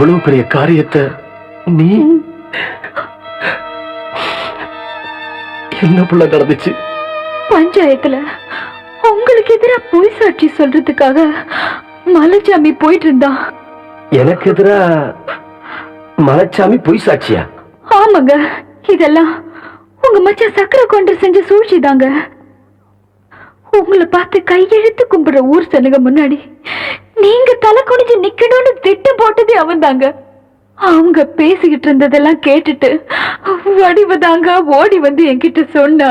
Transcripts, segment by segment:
இவ்வளவு பெரிய காரியத்தை நீ என்ன புள்ள நடந்துச்சு? பஞ்சாயத்துல உங்களுக்கு எதிரா பொய் சாட்சி சொல்றதுக்காக மலைச்சாமி போயிட்டு இருந்தான் எனக்கு எதிரா மலைச்சாமி பொய் சாட்சியா? ஆமாங்க இதெல்லாம் உங்க மச்சான் சக்கரை கொண்டு செஞ்ச சூழ்ச்சிதாங்க. உங்களை பார்த்து கையெழுத்து கும்பிடுற ஊர் சனுங்க முன்னாடி நீங்க தலை குனிஞ்சு நிக்கணும்னு திட்டம் போட்டதே அவன்தாங்க. அவங்க பேசிக்கிட்டு இருந்ததெல்லாம் கேட்டுட்டு வடிவதாங்க ஓடி வந்து என்கிட்ட சொன்னா.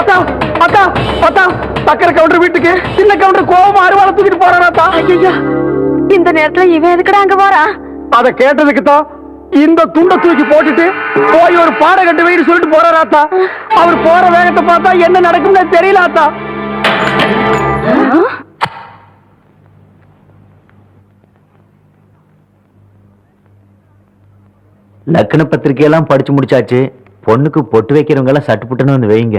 அத்தா அத்தா அத்தா சக்கரை கவுண்டர் வீட்டுக்கு சின்ன கவுண்டர் கோவமா அருவாளை தூக்கிட்டு போறான் அத்தா ஐயா இந்த நேரத்துல இவன் எதுக்குடா அங்க போறான் அத கேட்டதுக்கு தான் இந்த துண்டை தூக்கி போட்டுட்டு போய் ஒரு பாட கட்டு வைன்னு சொல்லிட்டு போறாரு அத்தா அவர் போற வேகத்தை பார்த்தா என்ன நடக்கும்னு தெரியல அத்தா லக்ன பத்திரிக்கையெல்லாம் படிச்சு முடிச்சாச்சு. பொண்ணுக்கு பொட்டு வைக்கிறவங்க எல்லாம் சட்டு புட்டுன்னு வந்து வைங்க.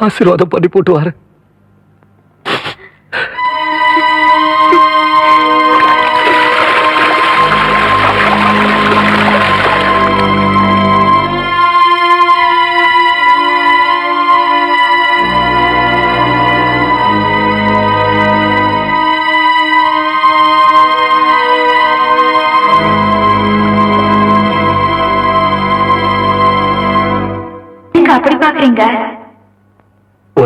ஆசீர்வாதம் பண்ணி போட்டு வரேன்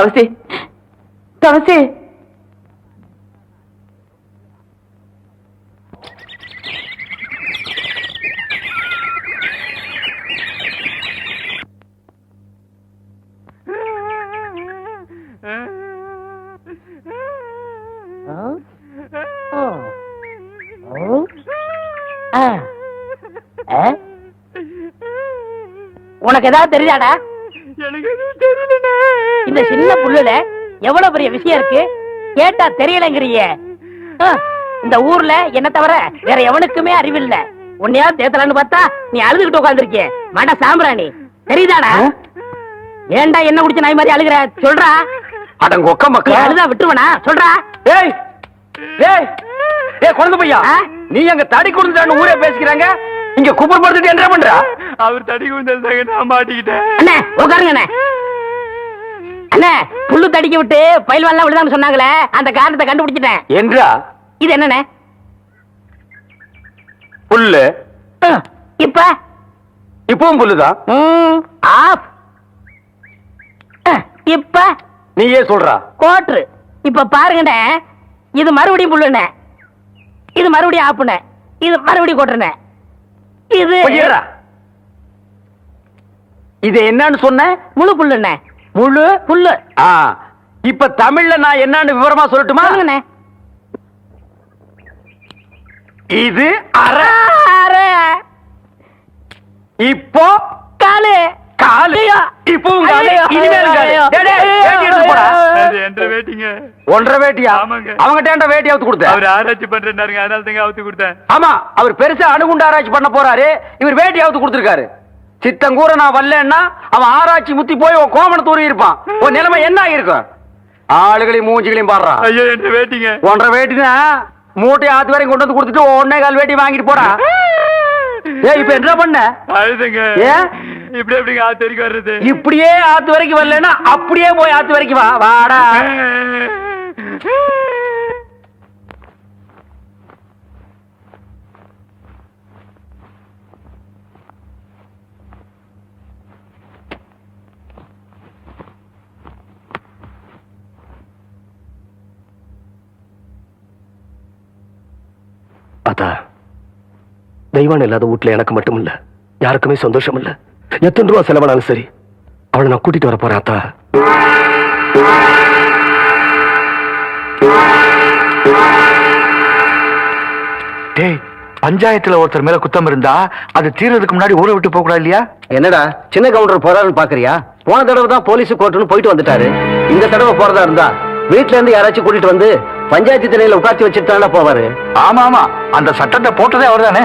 தவசி தவசி உனக்கு ஏதாவது தெரியாடா இந்த சின்ன புல்லுல எவ்வளவு பெரிய விஷயம் இருக்கு? கேட்டா தெரியலங்கிறியே. இந்த ஊர்ல என்ன தவிர வேற எவனுக்குமே அறிவில்ல. உன்னையா தேத்தலான்னு பார்த்தா நீ அழுதுகிட்டு உட்காந்துருக்கிய மட சாம்பிராணி. தெரியுதாடா? ஏன்டா என்ன குடிச்ச நாய் மாதிரி அழுகுற? சொல்றா. அடங்க ஒக்க நீ மக்கா அழுதா விட்டுருவனா? சொல்றா. ஏய் ஏய் ஏய் குழந்தை பையா? நீ அங்க தடி கொடுத்தான்னு ஊரே பேசிக்கிறாங்க. இங்க குப்பர் படுத்துட்டு என்ன பண்றா? அவர் தடி குந்தல் நான் மாட்டிக்கிட்டேன். அண்ணே உட்காருங்க அண்ணே புல்லு தடிக்க விட்டு பயில்வான்லாம் விழுதான்னு சொன்னாங்களே அந்த காரணத்தை கண்டுபிடிச்சிட்டேன். என்றா? இது என்னண்ணே? புல்லு. இப்ப? இப்பவும் புல்லுதான் ஆஃப். இப்ப? நீயே சொல்றா. கோட்ரு. இப்ப பாருங்கண்ணே இது மறுபடியும் புல்லுண்ணே. இது மறுபடியும் ஆப்புண்ணே. இது மறுபடியும் கோட்டுறண்ணே இது இது என்னன்னு சொன்ன? முழு புல்லுண்ணே. முழு புல்லு. ஆ. இப்ப தமிழ்ல நான் என்னன்னு விவரமா சொல்லட்டுமா? சொல்லுங்கண்ணே. இது அரை இப்போ காலு. காலு. ஐயோ. இப்பவும் காலு. ஐயோ. இனிமேலும் காலு. ஐயோ. டேய், டேய், வேட்டி எடுத்து போடா. என்ற வேட்டிங்க? ஒன்றரை வேட்டியா? ஆமாங்க. அவங்கிட்ட வேட்டி அவுத்து கொடுத்த? அவர் ஆராய்ச்சி பண்றாருங்க அதனால தாங்க அவுத்து கொடுத்தேன். ஆமா. அவர் பெருசா அணுகுண்டு ஆராய்ச்சி பண்ண போறாரு. இவர் வேட்டி அவுத்து கொடுத்திருக்காரு. சித்தங்கூர நான் வரலன்னா அவன் ஆராய்ச்சி முத்தி போய் உன் கோமண தூரி இருப்பான். உன் நிலைமை என்ன ஆகிருக்கும் ஆளுகளையும் மூஞ்சிகளையும் பாடுறான் ஐயோ என்ற வேட்டிங்க? ஒன்றரை வேட்டினா மூட்டை ஆத்து வரையும் கொண்டு வந்து கொடுத்துட்டு ஒன்னே கால் வேட்டி வாங்கிட்டு போடா. ஏய் இப்ப என்ன பண்ண? அழுதுங்க. ஏன்? இப்படி எப்படிங்க ஆத்து வரைக்கும் வர்றது? இப்படியே ஆத்து வரைக்கும் வரலன்னா அப்படியே போய் ஆத்து வரைக்கும் வா. வாடா. அதா தெய்வான் இல்லாத வீட்டுல எனக்கு மட்டும் இல்ல யாருக்குமே சந்தோஷம் இல்ல எத்தனை ரூபா செலவானாலும் சரி அவளை நான் கூட்டிட்டு வர போறேன் அத்தா. டேய் பஞ்சாயத்துல ஒருத்தர் மேல குத்தம் இருந்தா அது தீர்றதுக்கு முன்னாடி ஊரை விட்டு போக கூடாது இல்லையா? என்னடா சின்ன கவுண்டர் போறாருன்னு பாக்குறியா? போன தடவை தான் போலீஸ் கோர்ட்டுன்னு போயிட்டு வந்துட்டாரு. இந்த தடவை போறதா இருந்தா வீட்டுல இருந்து யாராச்சும் கூட்டிட்டு வந்து பஞ்சாயத்து திணையில உட்காந்து வச்சுட்டு போவாரு. ஆமா ஆமா. அந்த சட்டத்தை போட்டதே அவர் தானே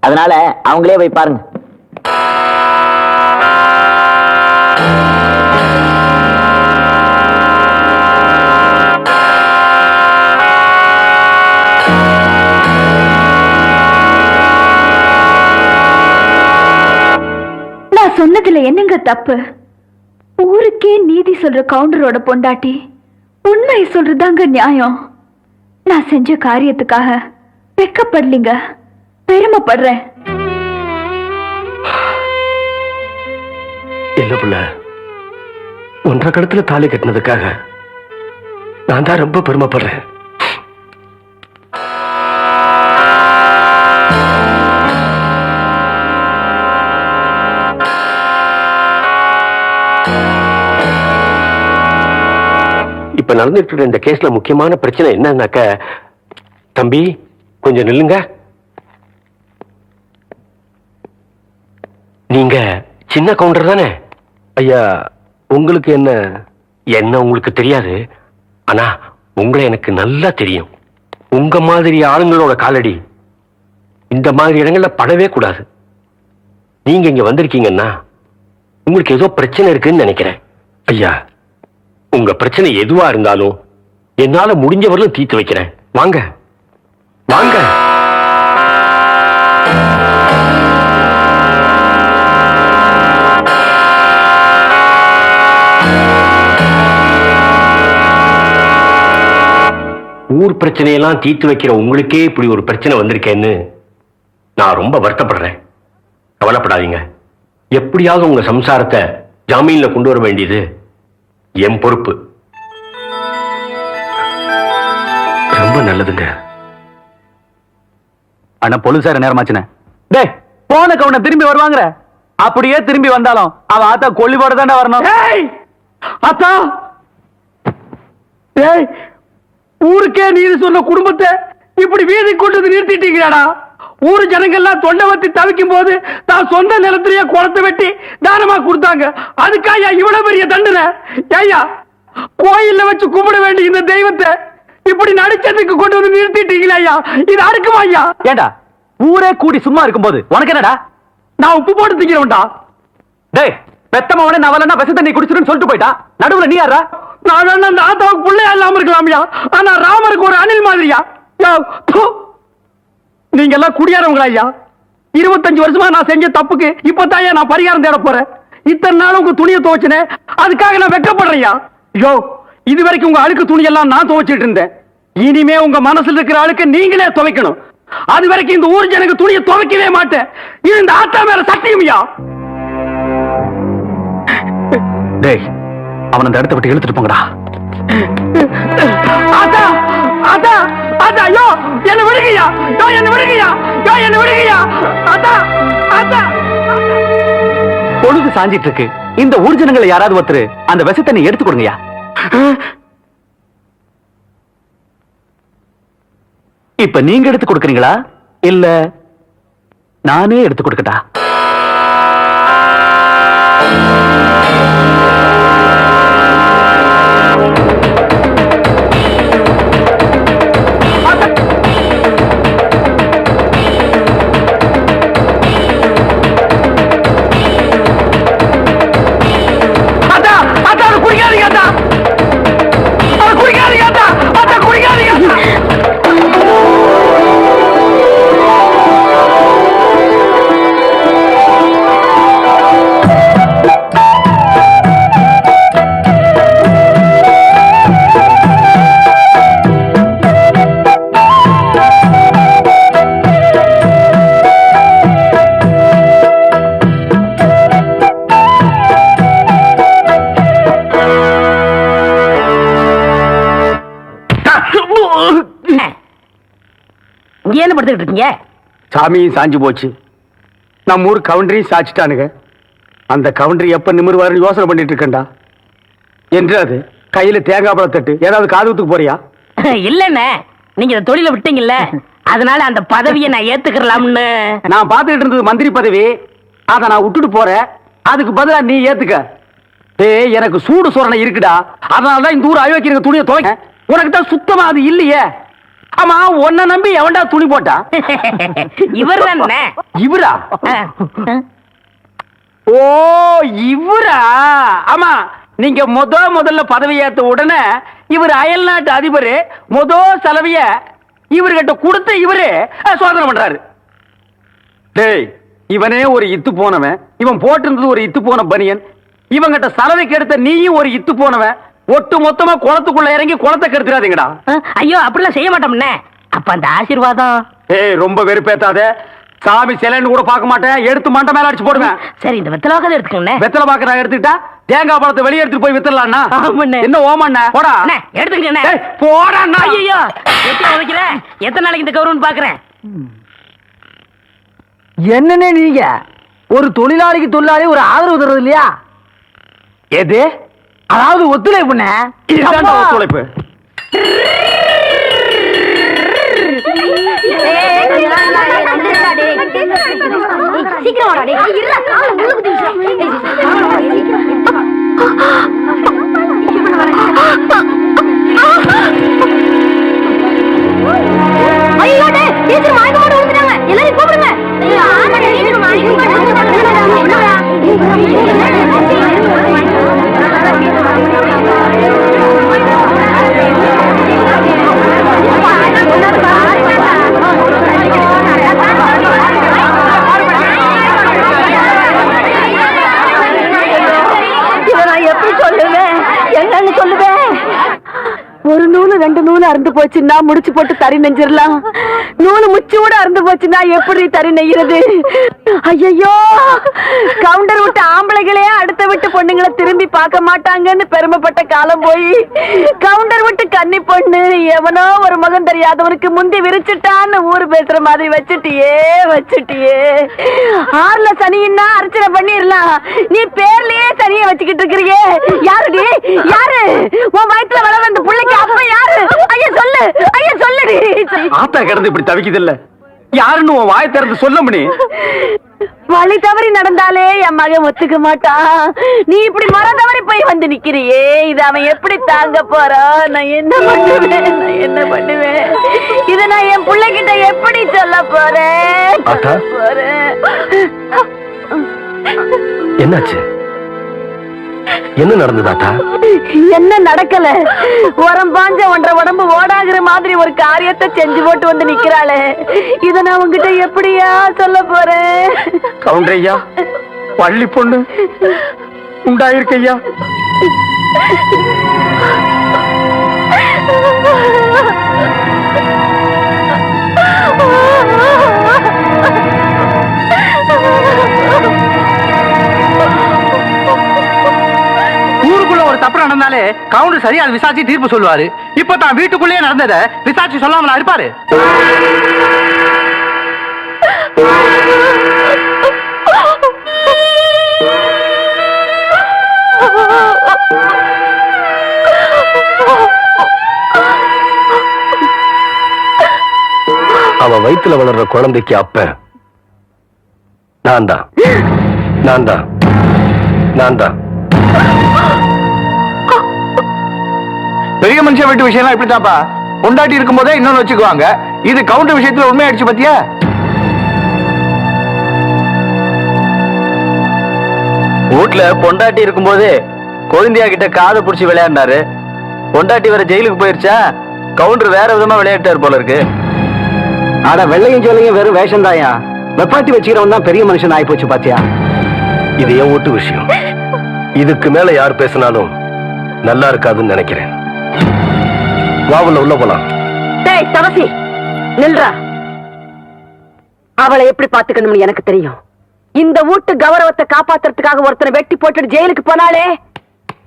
அதனால அவங்களே போய் பாருங்க. நான் சொன்னதுல என்னங்க தப்பு? ஊருக்கே நீதி சொல்ற கவுண்டரோட பொண்டாட்டி உண்மையை சொல்றதாங்க நியாயம். நான் செஞ்ச காரியத்துக்காக வெக்கப்படலிங்க. பெருமைப்படுறேன். இல்ல புள்ள? ஒன்றரை கடத்துல தாலி கட்டினதுக்காக நான் தான் ரொம்ப பெருமைப்படுறேன். இப்ப நடந்துட்டு இந்த கேஸ்ல முக்கியமான பிரச்சனை என்னன்னாக்க தம்பி கொஞ்சம் நில்லுங்க நீங்க சின்ன கவுண்டர் தானே? ஐயா உங்களுக்கு என்ன என்ன உங்களுக்கு தெரியாது? ஆனா உங்களை எனக்கு நல்லா தெரியும். உங்க மாதிரி ஆளுங்களோட காலடி இந்த மாதிரி இடங்கள்ல படவே கூடாது. நீங்க இங்க வந்திருக்கீங்கன்னா உங்களுக்கு ஏதோ பிரச்சனை இருக்குன்னு நினைக்கிறேன். ஐயா உங்க பிரச்சனை எதுவா இருந்தாலும் என்னால முடிஞ்சவரையும் தீர்த்து வைக்கிறேன். வாங்க. வாங்க. ஊர் பிரச்சனையெல்லாம் தீர்த்து வைக்கிற உங்களுக்கே இப்படி ஒரு பிரச்சனை வந்திருக்கேன்னு நான் ரொம்ப வருத்தப்படுறேன். கவலைப்படாதீங்க. எப்படியாவது உங்க சம்சாரத்தை ஜாமீன்ல கொண்டு வர வேண்டியது என் பொறுப்பு. ரொம்ப நல்லதுங்க. அண்ணா போலீசார நேரமாச்சுனே டேய் போன கவுன திரும்பி வருவாங்கற. அப்படியே திரும்பி வந்தாலும் அவ ஆத்தா கொல்லிபோட தானே வரணும். அத்தா ஏய் ஊருக்கே நீதி சொன்ன குடும்பத்தை இப்படி வீதி கொண்டு வந்து நிறுத்திட்டீங்கடா ஊரு ஜனங்கள்லாம் தொண்டை வத்தி தவிக்கும் போது தான் சொந்த நிலத்திலேயே குளத்தை வெட்டி தானமா கொடுத்தாங்க. அதுக்காயா இவ்வளவு பெரிய தண்டனை? ஐயா கோயில்ல வச்சு கும்பிட வேண்டிய இந்த தெய்வத்தை இப்படி நடிச்சதுக்கு கொண்டு வந்து நிறுத்திட்டீங்களா ஐயா? இது அடுக்குமா ஐயா? ஏண்டா ஊரே கூடி சும்மா இருக்கும்போது உனக்கு என்னடா? நான் உப்பு போட்டு திங்கிறவன்டா. டேய் பெத்தமவனே நான் வரலன்னா விஷ தண்ணி குடிச்சிருன்னு சொல்லிட்டு போயிட்டா. நடுவுல நீ யாரா நான் வேணா அந்த ஆத்தாவுக்கு பிள்ளையா இல்லாம இருக்கலாம்யா. ஆனா ராமருக்கு ஒரு அணில் மாதிரியா? நீங்க எல்லாம் குடியாரவங்களா ஐயா? இருபத்தஞ்சு வருஷமா நான் செஞ்ச தப்புக்கு இப்பதான் நான் பரிகாரம் தேட போறேன். இத்தனை நாள் உங்க துணியை துவைச்சனே அதுக்காக நான் வெக்கப்படுறேன்யா யோ இது வரைக்கும் உங்க அழுக்கு துணி எல்லாம் நான் துவைச்சிட்டு இருந்தேன். இனிமே உங்க மனசுல இருக்கிற அழுக்கு நீங்களே துவைக்கணும். அது வரைக்கும் இந்த ஊர் ஜனங்க துணியை துவைக்கவே மாட்டேன். இது இந்த ஆத்தா மேல சத்தியம்யா டேய் அவன் அந்த இடத்த விட்டு இழுத்துட்டு போங்கடா. என்ன விடுங்கய்யா என்ன விடுங்கய்யா என்ன விடுங்கய்யா. பொழுது சாஞ்சிட்டு இருக்கு இந்த ஊர்ஜனங்களை யாராவது ஒருத்தர் அந்த விஷத்தண்ணி எடுத்து கொடுங்கய்யா. இப்ப நீங்க எடுத்து கொடுக்கறீங்களா? இல்ல நானே எடுத்து கொடுக்கட்டா? சாமியும் சாஞ்சு போச்சு. நம்ம ஊர் கவுண்டரையும் சாச்சிட்டானுங்க. அந்த கவுண்டர் எப்ப நிமிருவாருன்னு யோசனை பண்ணிட்டு இருக்கேன்டா. என்று அது? கையில தேங்காய் பழம் தட்டு. ஏதாவது காதுத்துக்கு போறியா? இல்லண்ணே நீங்க இந்த தொழில விட்டீங்கல்ல அதனால அந்த பதவியை நான் ஏத்துக்கலாம்னு நான் பார்த்துக்கிட்டு இருந்தது மந்திரி பதவி. அதை நான் விட்டுட்டு போறேன். அதுக்கு பதிலா நீ ஏத்துக்க. ஏய் எனக்கு சூடு சோரணை இருக்குடா. அதனால தான் இந்த ஊர் அயோக்கிய துணியை துவைக்க. உனக்கு தான் சுத்தமா அது இல்லையே. ஆமா உன்னை நம்பி எவன்டா துணி போட்டா? இவர்? தானே இவரா ஓ இவரா? ஆமா நீங்க முத முதல்ல பதவி ஏத்த உடனே இவர் அயல் நாட்டு அதிபர் முத செலவிய இவர்கிட்ட கொடுத்து இவரு சோதனை பண்றாரு. டேய் இவனே ஒரு இத்து போனவன். இவன் போட்டிருந்தது ஒரு இத்து போன பனியன். இவங்கிட்ட சலவைக்கு எடுத்த நீயும் ஒரு இத்து போனவன். ஒட்டு மொத்தமா குளத்துக்குள்ள இறங்கி குளத்தை கெடுத்துறாதீங்கடா. ஐயோ அப்படிலாம் செய்ய மாட்டோம்னே. அப்ப அந்த ஆசீர்வாதம்? ஏய் ரொம்ப வெறுப்பேத்தாத. சாமி சிலைன்னு கூட பார்க்க மாட்டேன். எடுத்து மண்டை மேல அடிச்சு போடுவேன். சரி இந்த வெத்தலை வாக்கதை எடுத்துக்கோண்ணே வெத்தலை பாக்கு நான் எடுத்துக்கிட்டா தேங்காய் பழத்தை வெளியே எடுத்துட்டு போய் வித்துடலாம்னா. என்ன ஓமண்ண? போடா. டேய், போடா. ஐயோ எத்தனை உதைக்கல எத்தனை நாளைக்கு இந்த கௌரவம் பாக்குறேன் என்னண்ணே நீங்க? ஒரு தொழிலாளிக்கு தொழிலாளி ஒரு ஆதரவு தர்றது இல்லையா? எது? அதாவது ஒத்துழைப்பு இதுதான் ஒத்துழைப்பு சீக்கிரம் வாடா டேய் இருடா கால முள்ளு குத்தி ஐயோ டேய் டீச்சர் மயக்க போட்டு விழுந்துட்டாங்க. எல்லாரும் கூப்பிடுங்க. ஆமா டீச்சர் மயக்க இதை நூல் அறுந்து போச்சுன்னா முடிச்சு போட்டு தறி நெஞ்சிடலாம் நூலு முச்சூட அறுந்து போச்சுன்னா எப்படி தறி நெய்யறது? ஐயோ கவுண்டர் விட்டு ஆம்பளைகளே அடுத்த விட்டு பொண்ணுங்களை திரும்பி பார்க்க மாட்டாங்கன்னு பெருமைப்பட்ட காலம் போய் கவுண்டர் விட்டு கன்னி பொண்ணு எவனோ ஒரு மகன் தெரியாதவனுக்கு முந்தி விரிச்சிட்டான்னு ஊர் பேசுற மாதிரி வச்சுட்டியே வச்சுட்டியே. ஆறுல சனின்னா அர்ச்சனை பண்ணிடலாம் நீ பேர்லயே சனியை வச்சுக்கிட்டு இருக்கிறியே. யாருடைய யாரு உன் வயித்துல வளர அந்த பிள்ளைக்கு அப்ப யாரு ஐயா சொல்லு ஐயா சொல்லுடி ஆத்தா கிடந்து இப்படி தவிக்குது இல்ல யாருன்னு உன் வாயை திறந்து சொல்ல மணி வழி தவறி நடந்தாலே என் மகன் ஒத்துக்க மாட்டான். நீ இப்படி மரம் தவறி போய் வந்து நிக்கிறியே இது அவன் எப்படி தாங்க போறான்? நான் என்ன பண்ணுவேன்? நான் என்ன பண்ணுவேன்? இத நான் என் பிள்ளைகிட்ட எப்படி சொல்ல போறேன்? போறேன். என்னாச்சு? என்ன நடந்ததாட்டா என்ன நடக்கல? உரம் பாஞ்ச ஒன்றரை உடம்பு ஓடாகிற மாதிரி ஒரு காரியத்தை செஞ்சு போட்டு வந்து நிக்கிறாளே. இத நான் உங்ககிட்ட எப்படியா சொல்ல போறேன்? கவுண்டரையா பள்ளி பொண்ணு. உண்டாயிருக்கையா ஊருக்குள்ள ஒரு தப்பு நடந்தாலே கவுண்டர் சரி அதை விசாரிச்சு தீர்ப்பு சொல்லுவாரு. இப்ப தான் வீட்டுக்குள்ளேயே நடந்ததை விசாரிச்சு சொல்லாமலா இருப்பாரு? அவ வயிற்றுல வளர்ற குழந்தைக்கு அப்ப. நான் தான். நான் தான். நான் தான். பெரிய மனுஷன் வீட்டு விஷயம்லாம் இப்படித்தான்ப்பா. பொண்டாட்டி இருக்கும் போதே இன்னொன்னு வச்சுக்குவாங்க. இது கவுண்டர் விஷயத்துல உண்மையாயிடுச்சு பாத்தியா? வீட்ல பொண்டாட்டி இருக்கும்போது கொழுந்தியா கிட்ட காதை புடிச்சு விளையாடினாரு. பொண்டாட்டி வேற ஜெயிலுக்கு போயிருச்சா? கவுண்டர் வேற விதமா விளையாட்டாரு போல இருக்கு. ஆனா வெள்ளையும் சொல்லையும் வெறும் வேஷம் தாயா வெப்பாட்டி வச்சுக்கிறவன் தான் பெரிய மனுஷன் ஆயி போச்சு பாத்தியா? இது என் வீட்டு விஷயம். இதுக்கு மேல யார் பேசினாலும் நல்லா இருக்காதுன்னு நினைக்கிறேன். வாவுல உள்ள போலாம். டேய் தவசி நில்றா. அவளை எப்படி பாத்துக்கணும்னு எனக்கு தெரியும். இந்த வீட்டு கௌரவத்தை காப்பாத்துறதுக்காக ஒருத்தனை வெட்டி போட்டுட்டு ஜெயிலுக்கு போனாலே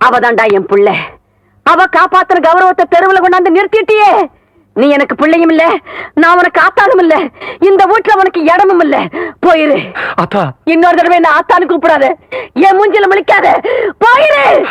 அவதான்டா என் புள்ள. அவ காப்பாத்துற கௌரவத்தை தெருவுல கொண்டாந்து நிறுத்திட்டியே. நீ எனக்கு பிள்ளையும் இல்ல நான் உனக்கு ஆத்தானும் இல்ல இந்த வீட்டுல உனக்கு இடமும் இல்ல. போயிரு. இன்னொரு தடவை என்ன ஆத்தான்னு கூப்பிடாத. என் மூஞ்சில முழிக்காத. போயிரு.